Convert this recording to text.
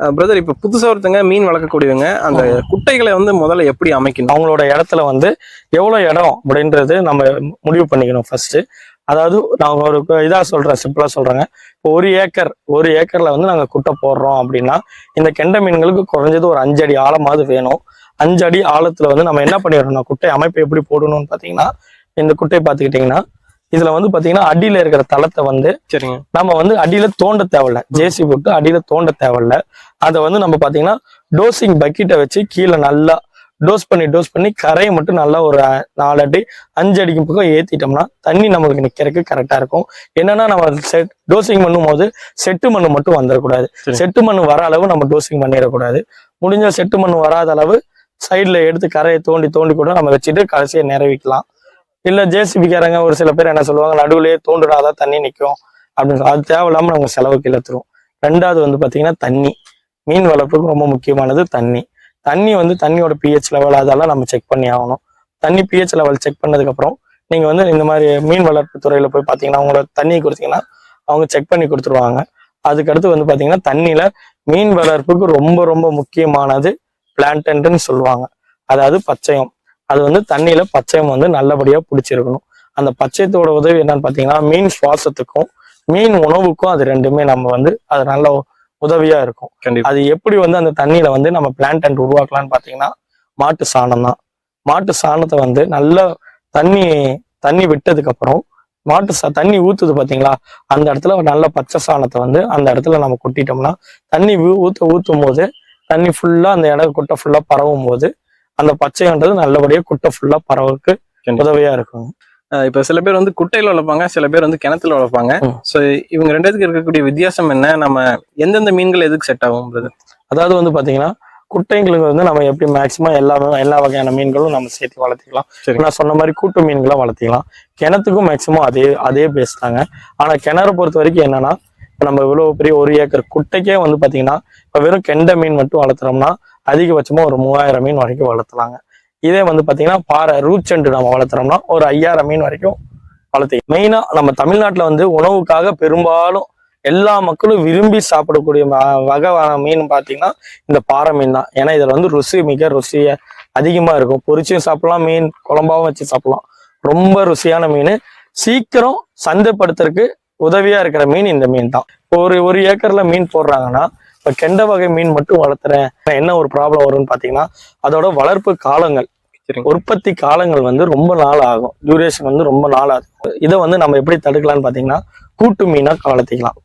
Brother இப்ப புதுசா ஒருத்தங்க மீன் வளர்க்கக்கூடியவங்க அந்த குட்டைகளை வந்து முதல்ல எப்படி அமைக்கணும்? அவங்களோட இடத்துல வந்து எவ்வளவு இடம் அப்படின்றது நம்ம முடிவு பண்ணிக்கணும் ஃபர்ஸ்ட் அதாவது நான் ஒரு இதா சொல்றேன் சிம்பிளா சொல்றேங்க. இப்போ ஒரு ஏக்கர் ஒரு ஏக்கர்ல வந்து நாங்க குட்டை போடுறோம் அப்படின்னா இந்த கெண்டை மீன்களுக்கு குறைஞ்சது ஒரு அஞ்சு அடி ஆழமாவது வேணும். அஞ்சு அடி ஆழத்துல வந்து நம்ம என்ன பண்ணிடணும்? குட்டை அமைப்பு எப்படி போடணும்னு பாத்தீங்கன்னா இந்த குட்டை பாத்துக்கிட்டீங்கன்னா இதுல வந்து பாத்தீங்கன்னா அடியில இருக்கிற தளத்தை வந்து சரிங்க. நம்ம வந்து அடியில தோண்ட தேவையில்ல. ஜேசி போட்டு அடியில தோண்ட தேவையில்ல. அதை வந்து நம்ம பாத்தீங்கன்னா டோசிங் பக்கெட்டை வச்சு கீழே நல்லா டோஸ் பண்ணி டோஸ் பண்ணி கரையை மட்டும் நல்லா ஒரு நாலு அடி அஞ்சு அடிக்கு பக்கம் ஏத்திட்டோம்னா தண்ணி நம்மளுக்கு நிக்கிறதுக்கு கரெக்டா இருக்கும். என்னன்னா நம்ம செட் டோசிங் பண்ணும்போது செட்டு மண்ணு மட்டும் வந்துடக்கூடாது. செட்டு மண்ணு வர அளவு நம்ம டோசிங் பண்ணிடக்கூடாது. முடிஞ்ச செட்டு மண்ணு வராத அளவு சைடுல எடுத்து கரையை தோண்டி தோண்டி கூட நம்ம வச்சுட்டு கடைசியை நிறைவிக்கலாம். இல்ல ஜேசிபிக்காரங்க ஒரு சில பேர் என்ன சொல்லுவாங்க நடுவுலயே தோண்டுனாதான் தண்ணி நிற்கும் அப்படின்னு அது தேவையில்லாம நம்ம செலவுக்கு இழுத்துரும் ரெண்டாவது வந்து பாத்தீங்கன்னா தண்ணி. மீன் வளர்ப்புக்கு ரொம்ப முக்கியமானது தண்ணி. தண்ணி வந்து தண்ணியோட பிஹெச் லெவல் அதெல்லாம் நம்ம செக் பண்ணி ஆகணும். தண்ணி பிஹெச் லெவல் செக் பண்ணதுக்கு அப்புறம் நீங்க வந்து இந்த மாதிரி மீன் வளர்ப்பு துறையில போய் பாத்தீங்கன்னா அவங்களோட தண்ணி கொடுத்தீங்கன்னா அவங்க செக் பண்ணி கொடுத்துருவாங்க. அதுக்கடுத்து வந்து பாத்தீங்கன்னா தண்ணியில மீன் வளர்ப்புக்கு ரொம்ப ரொம்ப முக்கியமானது பிளான்டன்ட்னு சொல்லுவாங்க. அதாவது பச்சையம். அது வந்து தண்ணியில பச்சையம் வந்து நல்லபடியா பிடிச்சிருக்கணும். அந்த பச்சையத்தோட உதவி என்னன்னு பாத்தீங்கன்னா மீன் சுவாசத்துக்கும் மீன் உணவுக்கும் அது ரெண்டுமே நம்ம வந்து அது நல்ல உதவியா இருக்கும். கண்டிப்பா. அது எப்படி வந்து அந்த தண்ணியில வந்து நம்ம பிளான்ட் உருவாக்கலாம்னு பாத்தீங்கன்னா மாட்டு சாணம் தான். மாட்டு சாணத்தை வந்து நல்லா தண்ணி தண்ணி விட்டதுக்கு அப்புறம் மாட்டு சா தண்ணி ஊத்துது பாத்தீங்களா அந்த இடத்துல நல்ல பச்சை சாணத்தை வந்து அந்த இடத்துல நம்ம கொட்டிட்டோம்னா தண்ணி ஊ- ஊத்த ஊத்தும் போது தண்ணி ஃபுல்லா அந்த இடம் குட்டை ஃபுல்லா பரவும் போது அந்த பச்சைன்றது நல்லபடியா குட்டை ஃபுல்லா பரவக்கு கண்டிப்பா. உதவியா இருக்கும். இப்ப சில பேர் வந்து குட்டையில வளர்ப்பாங்க சில பேர் வந்து கிணத்துல வளர்ப்பாங்க. சோ இவங்க ரெண்டுத்துக்கு இருக்கக்கூடிய வித்தியாசம் என்ன? நம்ம எந்தெந்த மீன்கள் எதுக்கு செட் ஆகும் அதாவது வந்து பாத்தீங்கன்னா குட்டைங்களுக்கு வந்து நம்ம எப்படி மேக்சிமம் எல்லா எல்லா வகையான மீன்களும் நம்ம சேர்த்து வளர்த்திக்கலாம். நான் சொன்ன மாதிரி கூட்டு மீன்களை வளர்த்திக்கலாம். கிணத்துக்கும் மேக்சிமம் அதே அதே பேஸ் தாங்க. ஆனா கிணறு பொறுத்த வரைக்கும் என்னன்னா இப்ப நம்ம இவ்வளவு பெரிய ஒரு ஏக்கர் குட்டைக்கே வந்து பாத்தீங்கன்னா இப்ப வெறும் கெண்டை மீன் மட்டும் வளர்த்துறோம்னா அதிகபட்சமாக ஒரு மூவாயிரம் மீன் வரைக்கும் வளர்த்தலாங்க. இதே வந்து பார்த்தீங்கன்னா பாறை ரூச்செண்டு நம்ம வளர்த்துறோம்னா ஒரு ஐயாயிரம் மீன் வரைக்கும் வளர்த்தி மெயினாக நம்ம தமிழ்நாட்டில் வந்து உணவுக்காக பெரும்பாலும் எல்லா மக்களும் விரும்பி சாப்பிடக்கூடிய வகை மீன் பார்த்தீங்கன்னா இந்த பாறை மீன் தான். ஏன்னா இதில் வந்து ருசி மிக ருசியை அதிகமாக இருக்கும். பொரிச்சும் சாப்பிடலாம் மீன் குழம்பாவும் வச்சு சாப்பிடலாம். ரொம்ப ருசியான மீன். சீக்கிரம் சந்தைப்படுத்துறதுக்கு உதவியா இருக்கிற மீன் இந்த மீன் தான். இப்போ ஒரு ஒரு ஏக்கர்ல மீன் போடுறாங்கன்னா இப்ப கெண்ட வகை மீன் மட்டும் வளர்த்துறேன். என்ன ஒரு ப்ராப்ளம் வரும்னு பாத்தீங்கன்னா அதோட வளர்ப்பு காலங்கள். உற்பத்தி காலங்கள் வந்து ரொம்ப நாள் ஆகும். டியூரேஷன் வந்து ரொம்ப நாள் ஆகும். இதை வந்து நம்ம எப்படி தடுக்கலாம்னு பாத்தீங்கன்னா கூட்டு மீனா வளர்த்திக்கலாம்